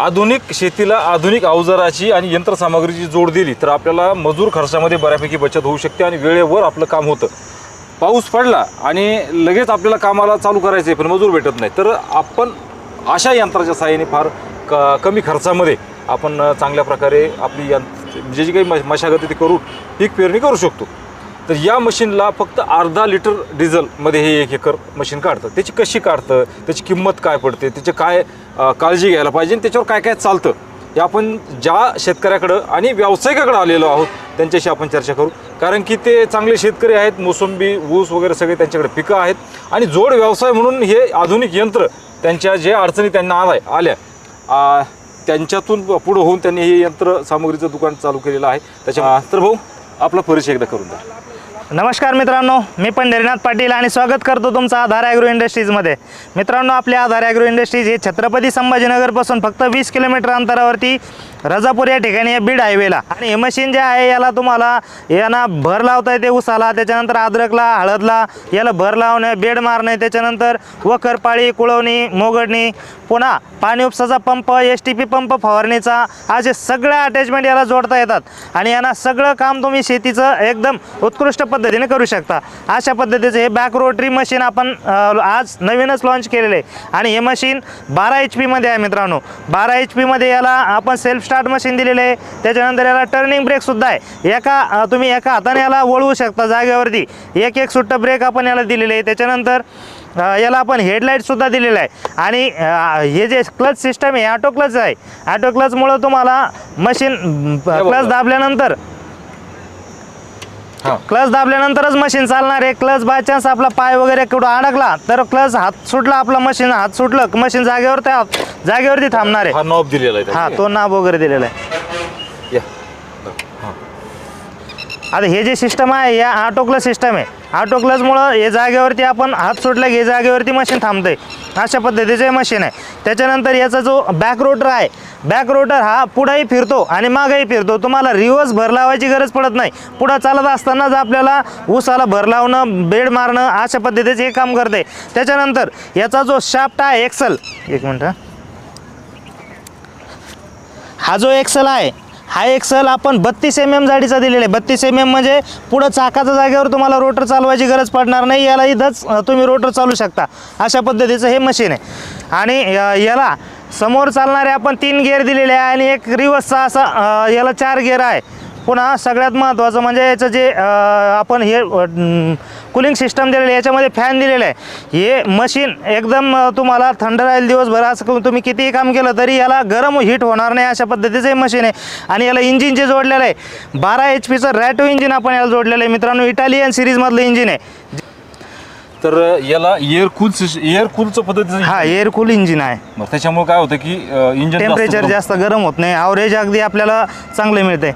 आधुनिक शेतीला आधुनिक अवजाराची आणि यंत्रसामग्रीची जोड दिली तर आपल्याला मजूर खर्चामध्ये बऱ्यापैकी बचत होऊ शकते आणि वेळेवर आपलं काम होतं. पाऊस पडला आणि लगेच आपल्याला कामाला चालू करायचं आहे पण मजूर भेटत नाही. तर आपण अशा यंत्राच्या सहाय्याने फार क कमी खर्चामध्ये आपण चांगल्या प्रकारे आपली यं जे म्हणजे जी काही मश- मशागत ती करून पीक पेरणी करू शकतो. तर या मशीनला फक्त अर्धा लिटर डिझेलमध्ये हे एक एकर मशीन काढतं. त्याची कशी काढतं त्याची किंमत काय पडते त्याची काय काळजी घ्यायला पाहिजे आणि त्याच्यावर काय काय चालतं हे आपण ज्या शेतकऱ्याकडं आणि व्यावसायिकाकडं आलेलो आहोत त्यांच्याशी आपण चर्चा करू. कारण की ते चांगले शेतकरी आहेत मोसंबी ऊस वगैरे सगळे त्यांच्याकडे पिकं आहेत आणि जोड व्यवसाय म्हणून हे आधुनिक यंत्र त्यांच्या जे अडचणी त्यांना आलाय आल्या त्यांच्यातून पुढं होऊन त्यांनी हे यंत्र सामग्रीचं दुकान चालू केलेलं आहे. त्याच्या तर भाऊ आपला परिचय एकदा करून द्या. नमस्कार मित्रांनो मी पंढरीनाथ पाटील आणि स्वागत करतो तुमचं आधार ॲग्रो इंडस्ट्रीजमध्ये. मित्रांनो आपल्या आधार ॲग्रो इंडस्ट्रीज हे छत्रपती संभाजीनगरपासून फक्त वीस किलोमीटर अंतरावरती रजापूर या ठिकाणी आहे बीड हायवेला. आणि हे मशीन जे आहे याला तुम्हाला यांना भर लावता येते उसाला त्याच्यानंतर अद्रकला हळदला याला भर लावणे बेड मारणे त्याच्यानंतर वखरपाळी कुळवणी मोगडणी पुन्हा पाणी उपसाचा pump S T P pump फवारणीचा असे सगळ्या अटॅचमेंट याला जोडता येतात. आणि यांना सगळं काम तुम्ही शेतीचं एकदम उत्कृष्ट पद्धतीने करू शकता. अशा पद्धतीचं हे बॅक रोटरी मशीन आपण आज नवीनच लॉन्च केलेलं आहे. आणि हे मशीन बारा एच पीमध्ये आहे मित्रांनो. बारा एच पीमध्ये याला आपण सेल्फ स्टार्ट मशीन दिलेलं आहे. त्याच्यानंतर याला टर्निंग ब्रेकसुद्धा आहे. एका तुम्ही एका हाताने याला वळवू शकता जागेवरती. एक एक सुट्ट ब्रेक आपण याला दिलेले आहे. त्याच्यानंतर याला आपण हेडलाईटसुद्धा दिलेलं आहे. आणि हे जे क्लच सिस्टम आहे ऑटो क्लच आहे. ऑटो क्लचमुळं तुम्हाला मशीन क्लच दाबल्यानंतर क्लच दाबल्यानंतरच मशीन चालणार आहे. क्लच बाय चान्स आपला पाय वगैरे कुठं अडकला तर क्लच हात सुटला आपला मशीन हात सुटलं मशीन जागेवर त्या जागेवरती थांबणार आहे. हा नॉब दिलेला आहे हा. तो नाब वगैरे दिलेला आहे. आता हे जे सिस्टम आहे या ऑटो सिस्टम आहे. ऑटो क्लचमुळं हे जागेवरती आपण हात सुटला की हे जागेवरती मशीन थांबते अशा पद्धतीचे मशीन आहे. त्याच्यानंतर याचा जो बॅक रोटर आहे बॅक रोटर हा पुढंही फिरतो आणि मागंही फिरतो. तुम्हाला रिवर्स भर लावायची गरज पडत नाही. पुढं चालत असतानाच आपल्याला ऊसाला भर लावणं बेड मारणं अशा पद्धतीचं हे काम करते त्याच्यानंतर याचा जो शाफ्ट आहे एक्सल एक मिनटं. हा जो एक्सल आहे हा एक सल आपण बत्तीस एम एम जाडीचा दिलेला आहे. बत्तीस एम एम म्हणजे पुढं चाकाच्या जागेवर तुम्हाला रोटर चालवायची गरज पडणार नाही याला इथंच तुम्ही रोटर चालू शकता. अशा पद्धतीचं हे मशीन आहे. आणि याला समोर चालणारे आपण तीन गेअर दिलेले आहे आणि एक रिवर्सचा असा याला चार गेअर आहे. पुन्हा सगळ्यात महत्त्वाचं म्हणजे याचं जे आपण हे कुलिंग सिस्टम दिलेलं आहे याच्यामध्ये फॅन दिलेलं आहे. हे मशीन एकदम तुम्हाला थंड राहील दिवसभर. असं तुम्ही कितीही काम केलं तरी याला गरम हीट होणार नाही अशा पद्धतीचं हे मशीन आहे. आणि याला इंजिन जे जोडलेलं आहे बारा एच पीचं रॅटो इंजिन आपण याला जोडलेलं आहे. मित्रांनो इटालियन सिरीजमधलं इंजिन आहे. तर याला एअर कूल एअर कूलचं पद्धतीचं हा एअर कूल इंजिन आहे. मग त्याच्यामुळे काय होतं की इंजन टेम्परेचर जास्त गरम होत नाही. ॲव्हरेज अगदी आपल्याला चांगले मिळते.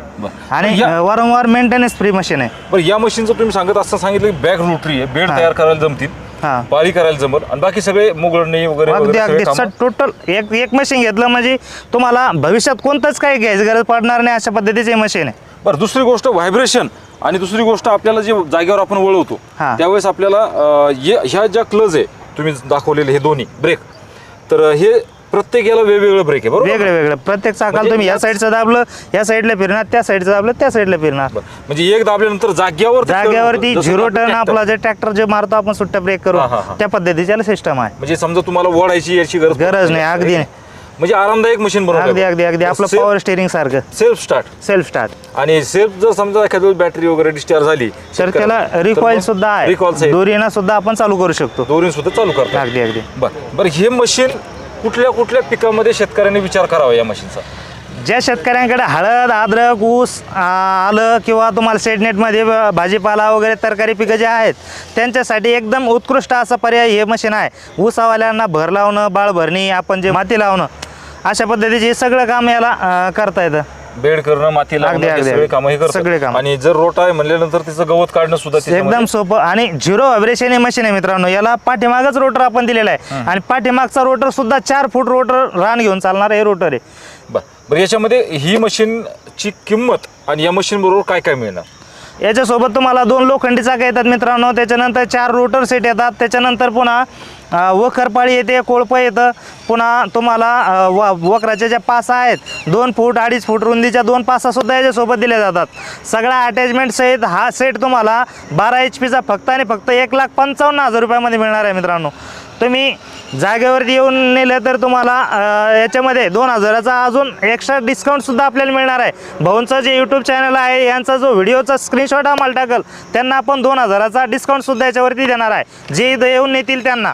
आणि वारंवार मेंटेनन्स फ्री मशीन आहे. बरं या मशीनचं तुम्ही सांगत असता सांगितलं की बॅग रोटरी आहे. बेड. तयार करायला जमतील. हां. पाळी करायला जमल. आणि बाकी सगळे मुगळणी वगैरे अगदी अगदी. टोटल एक एक मशीन घेतलं म्हणजे तुम्हाला भविष्यात कोणतंच काही घ्यायची गरज पडणार नाही अशा पद्धतीचे मशीन आहे. बरं दुसरी गोष्ट व्हायब्रेशन आणि दुसरी गोष्ट आपल्याला जे जागेवर आपण वळवतो हां. त्यावेळेस आपल्याला अं, ये- ह्या ज्या क्लज आहे तुम्ही दाखवलेले हे दोन्ही ब्रेक तर हे प्रत्येक याला वेगवेगळं ब्रेक आहे बरोबर वेगळे वेगळे प्रत्येक चाकाला म्हणजे तुम्ही या याच- साईडचं दाबलं या साईडला फिरणार त्या साईडचं दाबलं त्या साईडला फिरणार बरं. म्हणजे एक दाबल्यानंतर जाग्यावर जागेवरती जसं झिरो आपण टर्न tractor- आपला जे ट्रॅक्टर जे मारतो आपण सुट्टा ब्रेक करू हां, हां, हां. त्या पद्धतीच्या सिस्टम आहे म्हणजे समजा तुम्हाला ओढायची याची गरज गरज नाही, अगदी नाही. म्हणजे आरामदायक मशीन अगदी अगदी अगदी. आपलं पॉवर स्टेरिंग सारखं. सेल्फ स्टार्ट सेल्फ स्टार्ट आणि सेल्फ जर समजा एखाद्या बॅटरी वगैरे डिस्चार्ज झाली तर त्याला रिकॉईल सुद्धा आहे. रिकॉईल दोरीनं सुद्धा आपण चालू करू शकतो. दोरीन सुद्धा चालू करतात अगदी अगदी. बरं बरं हे मशीन कुठल्या कुठल्या पिकामध्ये शेतकऱ्यांनी विचार करावा या मशीनचा ज्या शेतकऱ्यांकडे हळद अद्रक ऊस आ, आलं किंवा तुम्हाला शेडनेटमध्ये ब- भाजीपाला वगैरे तरकारी पिकं जे आहेत त्यांच्यासाठी एकदम उत्कृष्ट असा पर्याय हे मशीन आहे. ऊसावाल्यांना भर लावणं बाळ भरणी आपण जे माती लावणं अशा पद्धतीचे सगळं काम याला करता येतं. बेड करणं माती लावणं अगदी, हे अगदी, सगळे कामं हे सगळे करतात कामं. आणि जर रोटा आहे म्हणल्यानंतर तिचं गवत काढणं सुद्धा एकदम सोपं. आणि झिरो व्हायब्रेशन हे मशीन आहे मित्रांनो. याला पाठीमागच रोटर आपण दिलेला आहे. आणि पाठीमागचा रोटर सुद्धा चार फूट रोटर रान घेऊन चालणार हे रोटर आहे. बरं. बरं याच्यामध्ये ही मशीनची किंमत आणि या मशीन बरोबर काय काय मिळणार? याच्यासोबत तुम्हाला दोन लोखंडी चाकं येतात मित्रांनो. त्याच्यानंतर चार रोटर सेट येतात. त्याच्यानंतर पुन्हा वखरपाळी येते कोळपं येतं. पुन्हा तुम्हाला व वखराच्या ज्या पासा आहेत दोन फूट अडीच फूट रुंदीच्या दोन पासासुद्धा याच्यासोबत दिल्या जातात. सगळ्या अटॅचमेंट सहित हा सेट तुम्हाला बारा एच पीचा फक्त आणि फक्त एक लाख पंचावन्न हजार रुपयामध्ये मिळणार आहे मित्रांनो. तुम्ही जागेवरती येऊन नेलं तर तुम्हाला याच्यामध्ये दोन हजाराचा अजून एक्स्ट्रा डिस्काउंटसुद्धा आपल्याला मिळणार आहे. भाऊंचं जे यूट्यूब चॅनल आहे यांचा जो व्हिडिओचा स्क्रीनशॉट आम्हाला टाकल त्यांना आपण दोन हजाराचा डिस्काउंटसुद्धा याच्यावरती देणार आहे. जे इथं येऊन नेतील त्यांना.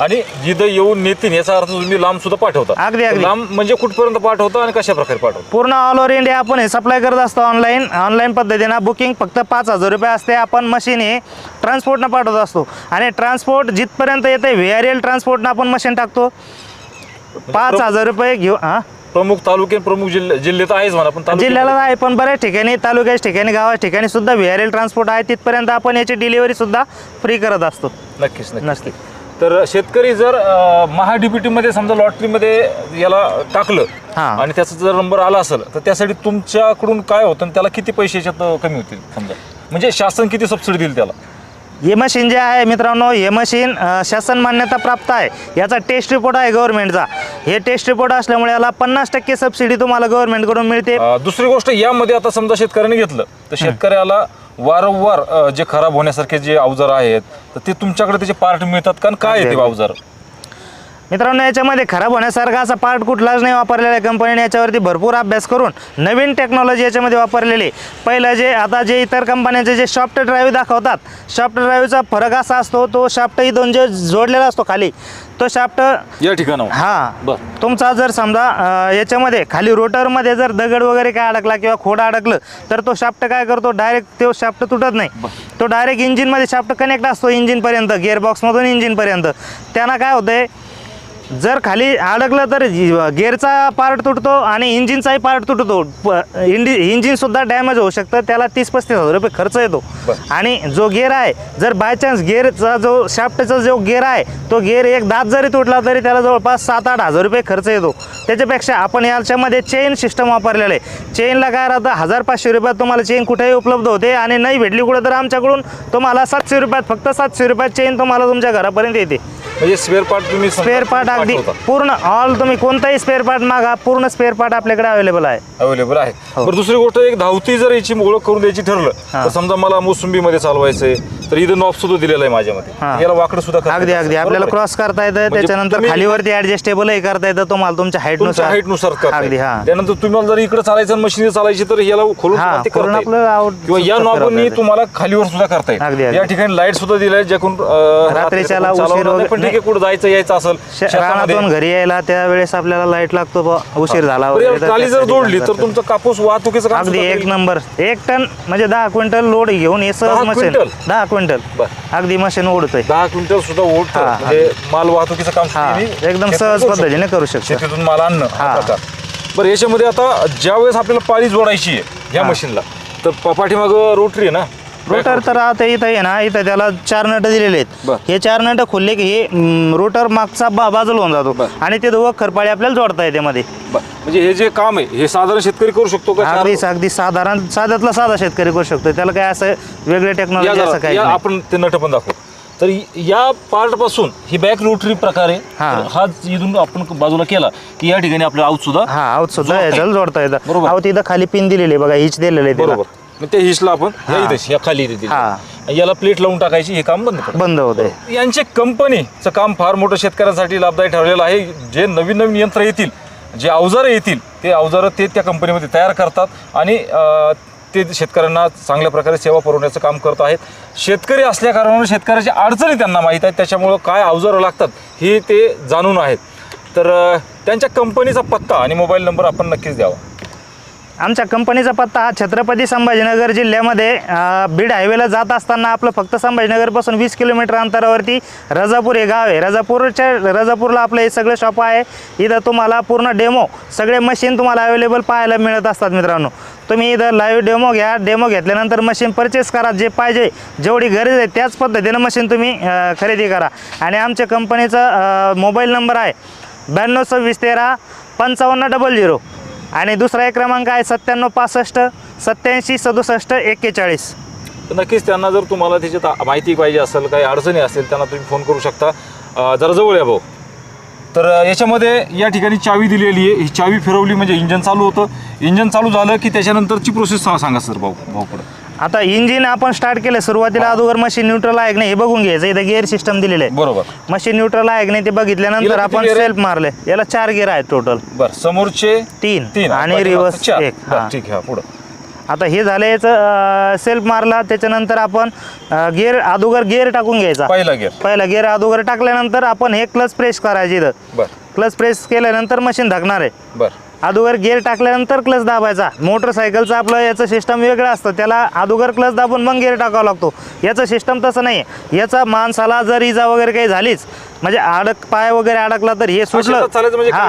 आणि जिथं येऊन नेतील याचा अर्थ तुम्ही लांब सुद्धा पाठवता. अगदी, अगदी. लांब म्हणजे कुठपर्यंत पाठवता आणि कशा प्रकारे पाठवता? पूर्ण ऑल ओव्हर इंडिया आपण हे सप्लाय करत असतो ऑनलाईन ऑनलाईन पद्धतीनं बुकिंग फक्त पाच हजार रुपये असते. आपण मशीन हे ट्रान्सपोर्टनं पाठवत असतो. आणि ट्रान्सपोर्ट जिथपर्यंत येते व्ही आर एल ट्रान्सपोर्टनं आपण मशीन टाकतो. पाच हजार रुपये घेऊ हां? प्रमुख तालुके प्रमुख जिल्हे जिल्हे तर आहेच म्हणा पण तालुके- जिल्ह्याला आहे पण बऱ्याच ठिकाणी तालुक्याच्या ठिकाणी गावाच्या ठिकाणी सुद्धा व्ही आर एल ट्रान्सपोर्ट आहे. तिथपर्यंत आपण याची डिलिव्हरी सुद्धा फ्री करत असतो. नक्कीच नक्कीच. नसते तर शेतकरी जर अं, महा DBT मध्ये समजा लॉटरीमध्ये याला टाकलं हां. आणि त्याचा जर नंबर आला असेल तर त्यासाठी तुमच्याकडून काय होतं आणि त्याला किती पैसे याच्यात कमी होतील समजा? म्हणजे शासन किती सबसिडी देईल त्याला? हे मशीन जे आहे मित्रांनो हे मशीन अ, शासन मान्यता प्राप्त आहे. याचा टेस्ट रिपोर्ट आहे गव्हर्नमेंटचा हे टेस्ट रिपोर्ट असल्यामुळे याला पन्नास टक्के सबसिडी तुम्हाला गव्हर्नमेंटकडून मिळते. अं, दुसरी गोष्ट यामध्ये आता समजा शेतकऱ्याने घेतलं तर शेतकऱ्याला वारंवार अं, जे खराब होण्यासारखे जे अवजार आहेत तर ते तुमच्याकडे त्याचे पार्ट मिळतात कारण काय आहे ते अवजार? मित्रांनो याच्यामध्ये खराब होण्यासारखा असा पार्ट कुठलाच नाही वापरलेला आहे. कंपनीने याच्यावरती भरपूर अभ्यास करून नवीन टेक्नॉलॉजी याच्यामध्ये वापरलेली आहे. पहिलं जे आता जे इतर कंपन्यांचे जे सॉफ्ट ड्राईव्ह दाखवतात सॉफ्ट ड्राईव्हचा फरक असा असतो तो शाफ्ट इथून जे जोडलेला असतो खाली. तो शाफ्ट या ठिकाणावर हा. बर. तुमचा जर समजा अं, याच्यामध्ये खाली रोटरमध्ये जर दगड वगैरे काय अडकला किंवा खोड अडकलं तर तो शाफ्ट काय करतो? डायरेक्ट तो शाफ्ट तुटत नाही. तो डायरेक्ट इंजिनमध्ये शाफ्ट कनेक्ट असतो इंजिनपर्यंत गिअरबॉक्समधून इंजिनपर्यंत त्यांना काय होतंय? जर खाली अडकलं तर गिअरचा पार्ट तुटतो आणि इंजिनचाही पार्ट तुटतो. प- इंडि इंजिनसुद्धा डॅमेज होऊ शकतं. त्याला तीस पस्तीस हजार रुपये खर्च येतो. आणि जो गिअर आहे जर बाय चान्स गिअरचा जो शाफ्टचा जो गिअर आहे तो गिअर एक दात जरी तुटला तरी त्याला जवळपास सात आठ हजार रुपये खर्च येतो. त्याच्यापेक्षा आपण याच्यामध्ये चेन सिस्टम वापरलेलं आहे. चेनला काय राहतं? हजार पाचशे रुपयात तुम्हाला चेन कुठेही उपलब्ध होते आणि नाही भेटली कुठं तर आमच्याकडून तुम्हाला सातशे रुपयात फक्त सातशे रुपयात चेन तुम्हाला तुमच्या घरापर्यंत येते. म्हणजे स्पेअर पार्ट तुम्ही स्पेअर पार्ट अगदी. पूर्ण ऑल तुम्ही कोणताही स्पेअर पार्ट मागा पूर्ण स्पेअर पार्ट आपल्याकडे अवेलेबल आहे अवेलेबल आहे हो. बरं दुसरी गोष्ट एक धावती जर याची ओळख करून द्यायची ठरलं हा. तर समजा मला मोसंबीमध्ये चालवायचंय तर इथं नॉब सुद्धा दिलेला आहे माझ्यामध्ये हा. याला वाकडं सुद्धा करता अगदी येतं. अगदी आपल्याला आहे? क्रॉस करता येतं म्हणजे त्याच्यानंतर तुम्ही- खालीवरती ऍडजस्टेबलही करता येतं तुम्हाला तुमच्या तुमच्या हाईटनुसार हाईटनुसार करता अगदी. हा त्यानंतर तुम्हाला जर इकडे चालायचं मशीन चालायची तर याला खोलून हा, सुद्धा ते खोलून करता येईल. आपलं out किंवा या सुद्धा करता नॉबनी येतं. तुम्हाला खालीवर सुद्धा करता अगदी, येईल अगदी. या ठिकाणी लाइट सुद्धा दिलाय ज्याकडून अं, रात्रीच्याला रात्री उशीर चालवणार नाही, वगैरे- पण आहे कुठं जायचं यायचं असेल श- शेतामध्ये. रानातून घरी यायला त्यावेळेस आपल्याला लाइट लागतो बुवा, उशीर झाला वगैरे तर जर त्यासाठी जोडली तर तुमचं कापूस वाहतुकीचं काम अगदी सुद्धा एक करेल. नंबर एक टन म्हणजे दहा क्विंटल लोड घेऊन हे सहज दहा मशीन क्विंटल? दहा क्विंटल बरं. अगदी मशीन ओढतोय दहा क्विंटल सुद्धा ओढत हा, म्हणजे माल वाहतुकीचं काम सुद्धा हा, एकदम सहज करू शकतो. पद्धतीने करू शकतो. शेतीतून माल आणणं हा हा. प्रकार बरं याच्यामध्ये आता ज्या वेळेस आपल्याला पाळी जोडायची आहे या. मशीनला तर पाठीमाग रोटरी आहे ना रोटर तर आता इथं आहे ना इथं त्याला चार नट दिलेले बर. आहेत हे चार नट खोलले की हे रोटर मागचा बा बाजूला होऊन जातो बर. आणि ते दोघं खरपाळी आपल्याला जोडता येते मध्ये ब- म्हणजे हे जे काम आहे हे साधारण शेतकरी करू शकतो का चार- अगदी अगदी साधारण साध्यातला साधा शेतकरी करू शकतो त्याला काय असं वेगळे या टेक्नॉलॉजी जरा- असं काही या नाही. आपण ते नट पण दाखवू तर या पार्टपासून ही बॅक रोटरी प्रकारे हा. तर हा इथून आपण बाजूला केला की या ठिकाणी आपल्याला आऊत सुद्धा हा आऊत सुद्धा जोडता याच्याला जोडता येतं बरोबर. आऊत इथं खाली पिन दिलेली आहे बघा हिच दिलेली आहे त्याला. बरोबर मग ते हिसला आपण या हा. या खाली इथे दिलं. हा. याला प्लेट लावून टाकायची हे काम बंद. बंद होते यांचे कंपनीचं काम फार मोठं शेतकऱ्यांसाठी लाभदायी ठरलेलं आहे जे नवीन नवीन यंत्र येतील जे अवजारं येतील ते अवजारं ते त्या कंपनीमध्ये तयार करतात आणि अं, ते शेतकऱ्यांना चांगल्या प्रकारे सेवा पुरवण्याचं काम करत आहेत शेतकरी असल्या शेतकऱ्याच्या अडचणी त्यांना माहीत आहेत त्याच्यामुळं काय अवजारं लागतात हे ते जाणून आहेत तर अं, त्यांच्या कंपनीचा पत्ता आणि मोबाईल नंबर आपण नक्कीच द्यावा आमच्या कंपनीचा पत्ता हा छत्रपती संभाजीनगर जिल्ह्यामध्ये बीड हायवेला जात असताना आपलं फक्त संभाजीनगरपासून वीस किलोमीटर अंतरावरती रजापूर हे गाव आहे. रजापूरच्या रजापूरला आपलं हे सगळे शॉप आहे. इथं तुम्हाला पूर्ण डेमो सगळे मशीन तुम्हाला अवेलेबल पाहायला मिळत असतात मित्रांनो. तुम्ही इथं लाईव्ह डेमो घ्या. डेमो घेतल्यानंतर मशीन परचेस करा. जे पाहिजे जेवढी गरज आहे त्याच पद्धतीनं मशीन तुम्ही खरेदी करा. आणि आमच्या कंपनीचा मोबाईल नंबर आहे ब्याण्णव सव्वीस तेरा पंचावन्न डबल झिरो आणि दुसरा एक क्रमांक आहे सत्त्याण्णव पासष्ट सत्याऐंशी सदुसष्ट एक्केचाळीस. नक्कीच त्यांना जर तुम्हाला त्याची माहिती पाहिजे असेल काही अडचणी असेल त्यांना तुम्ही फोन करू शकता. जरा जवळ या भाऊ. तर याच्यामध्ये या ठिकाणी चावी दिलेली आहे. ही चावी फिरवली म्हणजे इंजन चालू होतं. इंजन चालू झालं की त्याच्यानंतरची प्रोसेस सांगा सर भाऊ भाऊ आता इंजिन आपण स्टार्ट केलं सुरुवातीला अगोदर मशीन न्यूट्रल आहे की नाही हे बघून घ्यायचं. इथं गिअर सिस्टम दिलेलं आहे बरोबर. मशीन न्यूट्रल आहे की नाही ते बघितल्यानंतर याला किती आपण gear आहे? सेल्फ मारले. याला चार गिअर आहेत टोटल बर समोरचे तीन आणि पाठीमागचे रिव्हर्स चार. एक. बरं, हा. ठीक आहे हा, पुढं. आता हे झालं याचं सेल्फ मारला त्याच्यानंतर आपण गिअर अगोदर गिअर टाकून घ्यायचा. पहिला गेअर पहिला गिअर अगोदर टाकल्यानंतर आपण हे क्लच प्रेस करायचे इथं. बर. क्लच प्रेस केल्यानंतर मशीन धकणार आहे. बर. अगोदर गिअर टाकल्यानंतर क्लच दाबायचा. मोटरसायकलचं आपलं याचं सिस्टम वेगळं असतं. त्याला अगोदर क्लच दाबून मग गिअर टाकावा लागतो. याचं सिस्टम तसं नाही आहे याचा माणसाला जर इजा वगैरे काही झालीच म्हणजे अडक पाय वगैरे अडकला तर हे सुटलं. म्हणजे हा.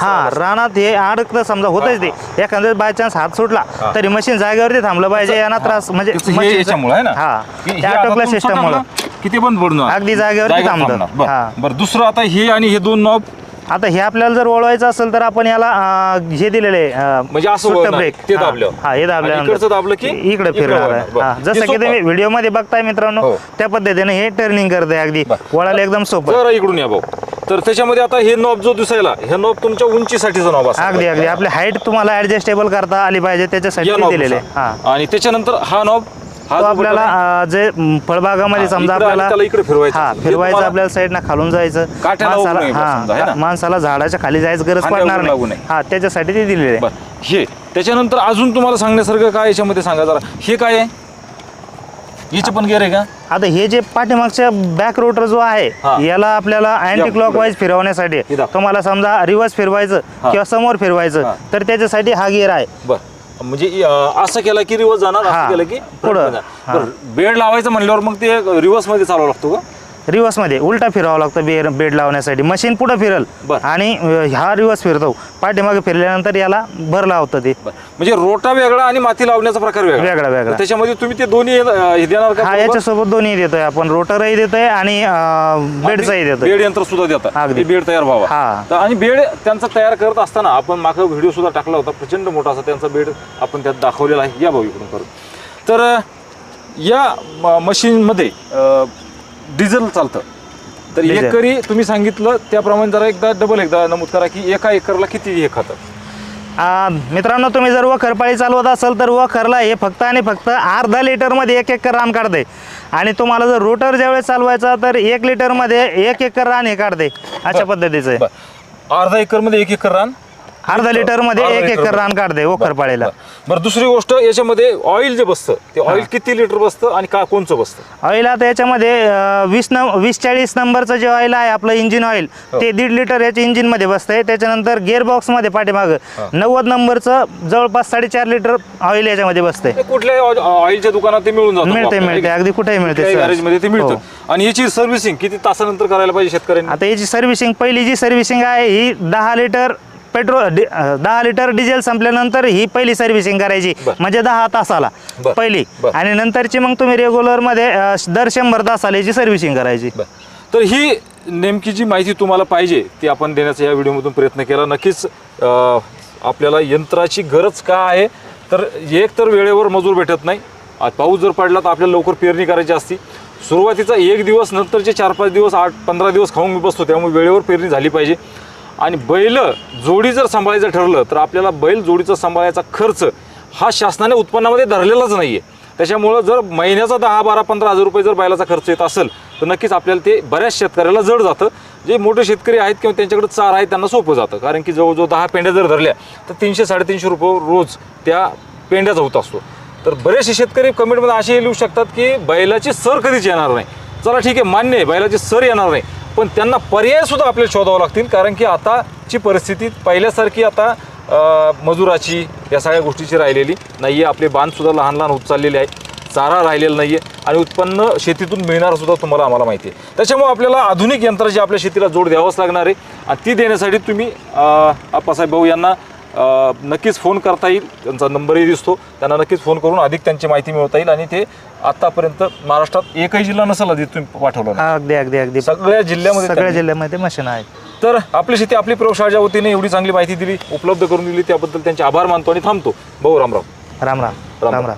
हा? रानात हे अडकतं समजा होतच ते. एखाद्या बाय चान्स हात सुटला हा. तरी मशीन जागेवरती थांबलं पाहिजे. यांना त्रास म्हणजे हे त्या सिस्टममुळे टाकलं, किती पडणार अगदी जागेवरती. हा. बरं. बरं दुसरं आता हे आणि हे दोन नॉब आता हे आपल्याला जर वळवायचं असेल तर आपण याला अं, हे दिलेले म्हणजे असं वळणार, ब्रेक ते दाबल्यावर. हा हे आणि दाबल्यानंतर इकडचं दाबलं की इकडे इकडं फिरणार वळणार. आहे बरं. हा, हे जसं की सोपं. तुम्ही व्हिडिओमध्ये बघताय मित्रांनो हो. त्या पद्धतीने हे टर्निंग करते अगदी बरं. वळायला एकदम सोपं जरा इकडून या भाऊ तर त्याच्यामध्ये आता हे नॉब जो दिसायला हे नॉब तुमच्या उंचीसाठीचा नॉब असतो अगदी अगदी आपली हाईट तुम्हाला ऍडजस्टेबल करता आली पाहिजे त्याच्यासाठी या ते knob दिलेले नुसार. हा आणि त्याच्यानंतर हा नॉब तो आपल्याला जे फळबागामध्ये समजा आपल्याला त्याला इकडे फिरवायचं. हा फिरवायचं आपल्याला साईडनं खालून जायचं ना? माणसाला झाडाच्या खाली जायचं गरज पडणार नाही. हा त्याच्यासाठी ते दिलेले हे त्याच्यानंतर अजून तुम्हाला सांगण्यासारखं काय याच्यामध्ये सांगा जरा हे काय आहे याचे पण गेअर आहे का आता हे जे पाठीमागच्या बॅक रोटर जो. आहे याला आपल्याला अँटी क्लॉक वाईज फिरवण्यासाठी. तुम्हाला समजा रिव्हर्स फिरवायचं. किंवा समोर फिरवायचं. तर त्याच्यासाठी हा गिअर आहे म्हणजे अं, असं केलं की रिवर्स जाणार हा. असं केलं की पुढं. हा. बेड लावायचं म्हणल्यावर मग ते रिवर्समध्ये चालवावं लागतो का रिव्हर्समध्ये उलटा फिरावं लागतं बेड बेड लावण्यासाठी. मशीन पुढं फिरल बरं. आणि अं, हा रिव्हर्स फिरतो. पाठीमागे फिरल्यानंतर याला भर लावतं ते. बर. म्हणजे रोटा वेगळा आणि माती लावण्याचा प्रकार वेगळा. वेगळा, वेगळा. तर त्याच्यामध्ये तुम्ही ते दोन्ही अं, हे देणार का हा बरोबर? याच्यासोबत दोन्ही देतोय आपण. रोटरही देतोय आणि अं, बेडचाही देतोय. बेड यंत्र सुद्धा देतात. अगदी. ते बेड तयार व्हावा. हा. तर आणि बेड त्यांचा तयार करत असताना आपण मागं व्हिडिओ सुद्धा टाकला होता. प्रचंड मोठा असा त्यांचा बेड आपण त्यात दाखवलेला आहे. या भाऊ इकडून करू तर अं, या मशीनमध्ये डिझेल चालतं. तर. एकरी तुम्ही सांगितलं त्याप्रमाणे जरा एकदा डबल एकदा नमूद करा की एका एकरला किती हे खातं? आ, मित्रांनो तुम्ही जर वखरपाळी चालवत असाल तर वखरला हे फक्त आणि फक्त अर्धा लिटरमध्ये एक एकर रान काढते. आणि तुम्हाला जर रोटर ज्यावेळेस चालवायचा तर एक लिटरमध्ये एक एकर रान हे काढते. अशा पद्धतीचं आहे. अर्धा एकरमध्ये एक एकर रान? अर्धा लिटरमध्ये अर्धा एक लिटर एकर रान काढते वखरपाळीला बरं दुसरी गोष्ट याच्यामध्ये ऑइल जे बसतं ते ऑइल किती लिटर बसतं आणि का कोणचं बसतं? ऑइल आता याच्यामध्ये अं, वीस न वीस चाळीस नंबरचं जे ऑइल आहे आपलं इंजिन ऑइल हो. ते दीड लिटर याच्या इंजिनमध्ये बसतंय. त्याच्यानंतर गिअर बॉक्समध्ये पाठीमागं नव्वद नंबरचं जवळपास साडेचार लिटर ऑइल याच्यामध्ये बसतंय. ते कुठल्याही ऑइलच्या दुकानात ते मिळून जातं मिळते. मिळते अगदी कुठेही मिळते. गॅरेजमध्ये ते मिळतं. हो. आणि याची सर्व्हिसिंग किती तासानंतर करायला पाहिजे शेतकऱ्यांनी? आता याची सर्व्हिसिंग पहिली जी सर्व्हिसिंग आहे ही दहा लिटर पेट्रोल दहा लिटर डिझेल संपल्यानंतर ही पहिली सर्व्हिसिंग करायची. म्हणजे दहा तासाला. पहिली. आणि नंतरची मग तुम्ही रेग्युलरमध्ये अं, दर शंभर तासाला याची सर्व्हिसिंग करायची. तर ही नेमकी जी माहिती तुम्हाला पाहिजे ती आपण देण्याचा या व्हिडिओमधून प्रयत्न केला. नक्कीच आपल्याला यंत्राची गरज का आहे? तर एक तर वेळेवर मजूर भेटत नाही. पाऊस जर पडला तर आपल्याला लवकर पेरणी करायची असती. सुरुवातीचा एक दिवस नंतरचे चार पाच दिवस आठ पंधरा दिवस खाऊन मी बसतो. त्यामुळे वेळेवर पेरणी झाली पाहिजे. आणि बैल जोडी जर सांभाळायचं ठरलं तर आपल्याला बैल जोडीचा सांभाळायचा खर्च हा शासनाने उत्पन्नामध्ये धरलेलाच नाही आहे त्याच्यामुळं जर महिन्याचा दहा बारा पंधरा हजार रुपये जर बैलाचा खर्च येत असेल तर नक्कीच आपल्याला ते बऱ्याच शेतकऱ्याला जड जातं. जे मोठे शेतकरी आहेत किंवा त्यांच्याकडे चार आहे त्यांना सोपं जातं. कारण की जवळजवळ दहा पेंड्या जर धरल्या तर तीनशे साडेतीनशे रुपये रोज त्या पेंड्याचा होत असतो. तर बरेचसे शेतकरी कमेंटमध्ये असे लिहू शकतात की बैलाची सर कधीच येणार नाही. चला ठीक आहे मान्य आहे बैलाची सर येणार नाही. पण त्यांना पर्याय सुद्धा आपल्याला शोधावं लागतील कारण की आताची परिस्थिती पहिल्यासारखी आता मजुराची या सगळ्या गोष्टीची राहिलेली नाही आहे आपले बांधसुद्धा लहान लहान होत चाललेले आहे चारा राहिलेला नाही आहे आणि उत्पन्न शेतीतून मिळणारसुद्धा तुम्हाला आम्हाला माहिती आहे. त्याच्यामुळे आपल्याला आधुनिक यंत्राची आपल्या शेतीला जोड द्यावंच लागणार आहे. आणि ती देण्यासाठी तुम्ही आप्पासाहेब भाऊ यांना नक्कीच फोन करता येईल. त्यांचा नंबरही दिसतो. त्यांना नक्कीच फोन करून अधिक त्यांची माहिती मिळवता येईल आणि ते आतापर्यंत महाराष्ट्रात एकही जिल्हा नसेल आधी तुम्ही पाठवलं नाही. अगदी अगदी अगदी. सगळ्या जिल्ह्यामध्ये सगळ्या त्यांनी- जिल्ह्यामध्ये मशीन आहेत. तर आपली शेती आपली प्रयोगशाळेच्या वतीने एवढी चांगली माहिती दिली उपलब्ध करून दिली. त्याबद्दल त्यांचे आभार मानतो आणि थांबतो. भाऊ रामराव राम. राम राम. राम राम.